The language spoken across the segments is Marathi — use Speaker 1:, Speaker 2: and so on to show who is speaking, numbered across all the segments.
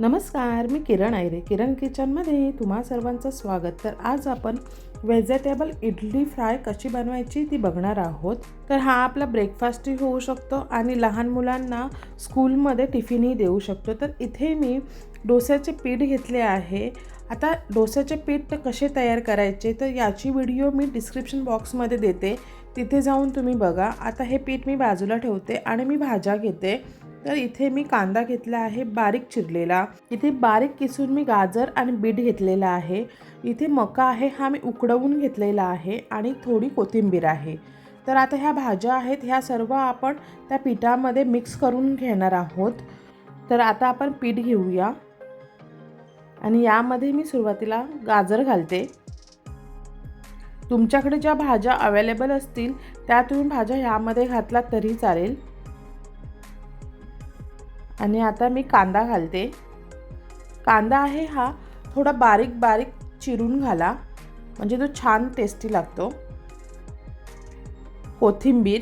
Speaker 1: नमस्कार मी किरण आयरे किरण किचनमध्ये तुम्हा सर्वांचं स्वागत. तर आज आपण व्हेजिटेबल इडली फ्राय कशी बनवायची ती बघणार आहोत. तर हा आपला ब्रेकफास्टही होऊ शकतो आणि लहान मुलांना स्कूलमध्ये टिफिनही देऊ शकतो. तर इथे मी डोस्याचे पीठ घेतले आहे. आता डोस्याचे पीठ कसे तयार करायचे तर याची व्हिडिओ मी डिस्क्रिप्शन बॉक्समध्ये देते. तिथे जाऊन तुम्ही बघा. आता हे पीठ मी बाजूला ठेवते आणि मी भाज्या घेते. तर इथे मी कांदा घेतला आहे बारीक चिरलेला. इथे बारीक किसून मी गाजर आणि बीट घेतलेला आहे. इथे मका आहे हा मी उकडवून घेतलेला आहे आणि थोडी कोथिंबीर आहे. तर आता ह्या भाज्या आहेत ह्या सर्व आपण त्या पिठामध्ये मिक्स करून घेणार आहोत. तर आता आपण पीठ घेऊया. आणि यामध्ये मी सुरुवातीला गाजर घालते. तुमच्याकडे ज्या भाज्या अवेलेबल असतील त्या तुम्ही भाज्या ह्यामध्ये घातला तरी चालेल. आणि आता मी कांदा घालते. कांदा आहे हा थोडा बारीक बारीक चिरून घाला. म्हणजे तो छान टेस्टी लागतो. कोथिंबीर.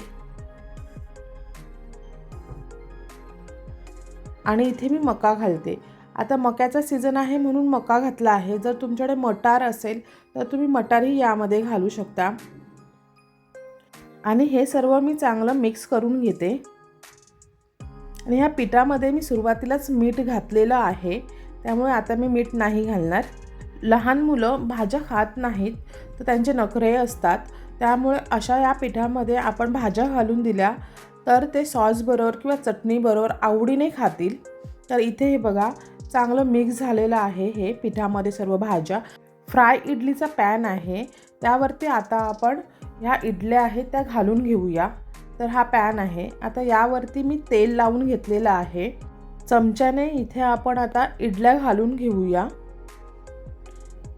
Speaker 1: आणि इथे मी मका घालते. आता मक्याचा सीझन आहे म्हणून मका घातला आहे. जर तुमच्याकडे मटार असेल तर तुम्ही मटारही यामध्ये घालू शकता. आणि हे सर्व मी चांगलं मिक्स करून घेते. आणि ह्या पिठामध्ये मी सुरुवातीलाच मीठ घातलेलं आहे. त्यामुळे आता मी मीठ नाही घालणार. लहान मुलं भाज्या खात नाहीत तर त्यांचे नखरे असतात. त्यामुळे अशा या पिठामध्ये आपण भाज्या घालून दिल्या तर ते सॉसबरोबर किंवा चटणीबरोबर आवडीने खातील. तर इथे हे बघा चांगलं मिक्स झालेलं आहे हे पिठामध्ये सर्व भाज्या. फ्राय इडलीचा पॅन आहे. त्यावरती आता आपण ह्या इडल्या आहेत त्या घालून घेऊया. तर हा पॅन आहे. आता यावरती मी तेल लावून घेतलेलं आहे. चमच्याने इथे आपण आता इडल्या घालून घेऊया.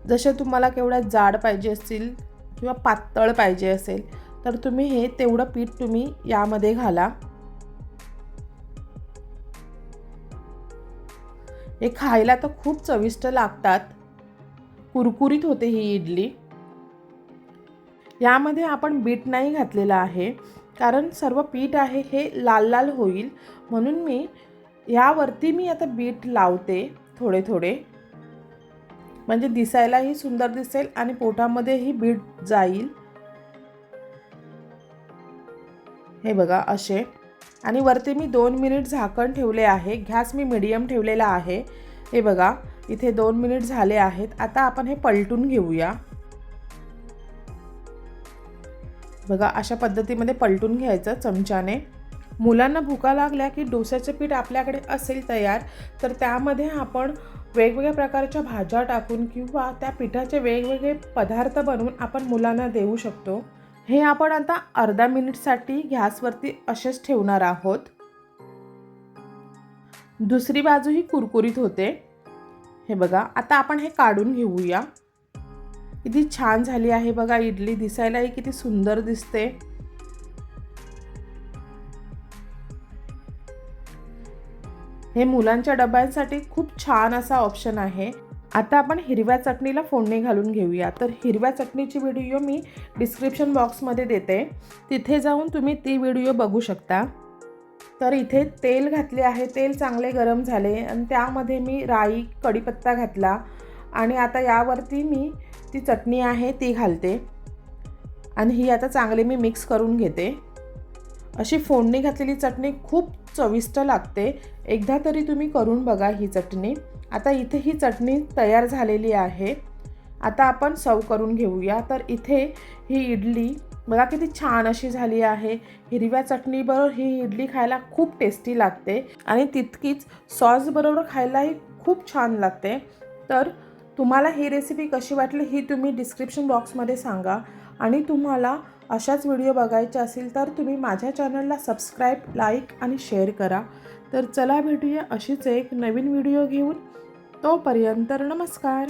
Speaker 1: जसे तुम्हाला केवढ्या जाड पाहिजे असतील किंवा पातळ पाहिजे असेल तर तुम्ही हे तेवढं पीठ तुम्ही यामध्ये घाला. हे खायला तर खूप चविष्ट लागतात. कुरकुरीत होते ही इडली. यामध्ये आपण बीट नाही घातलेलं आहे. कारण सर्व पीठ आहे हे लाल लाल होईल. म्हणून मी यावरती मी आता बीट लावते थोडे थोडे. म्हणजे दिसायलाही सुंदर दिसेल आणि पोटामध्येही बीट जाईल. हे बघा असे. आणि वरती मी दोन मिनिट झाकण ठेवले आहे. गॅस मी मिडियम ठेवलेला आहे. हे बघा इथे दोन मिनिट झाले आहेत. आता आपण हे पलटून घेऊया. बघा अशा पद्धतीमध्ये पलटून घ्यायचं चमच्याने. मुलांना भुका लागल्या की डोस्याचं पीठ आपल्याकडे असेल तयार तर त्यामध्ये आपण वेगवेगळ्या प्रकारच्या भाज्या टाकून किंवा त्या पिठाचे वेगवेगळे पदार्थ बनवून आपण मुलांना देऊ शकतो. हे आपण आता अर्धा मिनिटसाठी गॅसवरती असेच ठेवणार आहोत. दुसरी बाजू ही कुरकुरीत होते. हे बघा आता आपण हे काढून घेऊया. किती छान झाली आहे बघा इडली दिसायलाही किती सुंदर दिसते. हे मुलांच्या डब्यांसाठी खूप छान असा ऑप्शन आहे. आता आपण हिरव्या चटणीला फोडणी घालून घेऊया. तर हिरव्या चटणीची व्हिडिओ मी डिस्क्रिप्शन बॉक्समध्ये देते. तिथे जाऊन तुम्ही ती व्हिडिओ बघू शकता. तर इथे तेल घातले आहे. तेल चांगले गरम झाले. आणि त्यामध्ये मी राई कढीपत्ता घातला. आणि आता यावरती मी ती चटणी आहे ती घालते. आणि ही आता चांगली मी मिक्स करून घेते. अशी फोडणी घातलेली चटणी खूप चविष्ट लागते. एकदा तरी तुम्ही करून बघा ही चटणी. आता इथे ही चटणी तयार झालेली आहे. आता आपण सर्व करून घेऊया. तर इथे ही इडली बघा किती छान अशी झाली आहे. हिरव्या चटणीबरोबर ही इडली खायला खूप टेस्टी लागते. आणि तितकीच सॉसबरोबर खायलाही खूप छान लागते. तर तुम्हाला ही रेसिपी कशी वाटली ही तुम्ही डिस्क्रिप्शन बॉक्समध्ये सांगा. आणि तुम्हाला अशाच व्हिडिओ बघायचे असेल तर तुम्ही माझ्या चॅनलला सबस्क्राईब लाईक आणि शेअर करा. तर चला भेटूया अशीच एक नवीन व्हिडिओ घेऊन. तोपर्यंत नमस्कार.